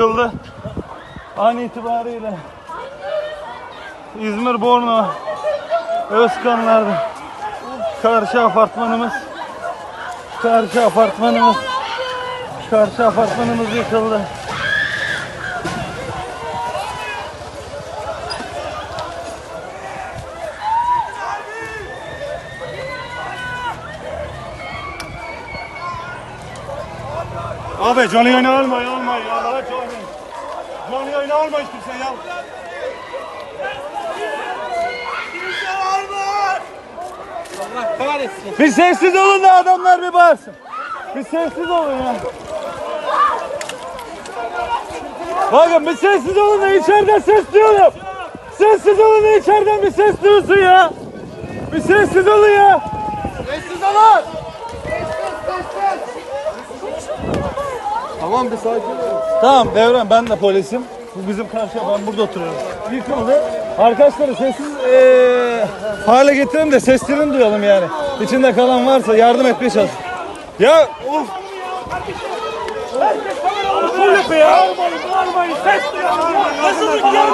yıkıldı. An itibariyle İzmir Borno Özkanlar'da karşı apartmanımız karşı apartmanımız karşı apartmanımız yıkıldı. Abi canlı yayını alma alma ya. Allah canlı. Canlı yayını alma hiç kimse ya. Bir sessiz olun da adamlar bir bağırsın. Bir sessiz olun ya. Bakın bir sessiz olun da içeriden ses duyalım. Sessiz olun da içeriden bir ses duyulsun ya. Bir sessiz olun ya. Sessiz olun. Tamam bir sakin ol. Tamam Devran ben de polisim. Bu bizim karşıya ben burada oturuyorum. Yıkıldı. Arkadaşları sessiz eee, hale getirelim de seslerini duyalım yani. İçinde kalan varsa yardım etmeye çalış. Ya of. Herkes kamera ya. Bağırmayın, bağırmayın. Ses duyalım. Nasıl ya?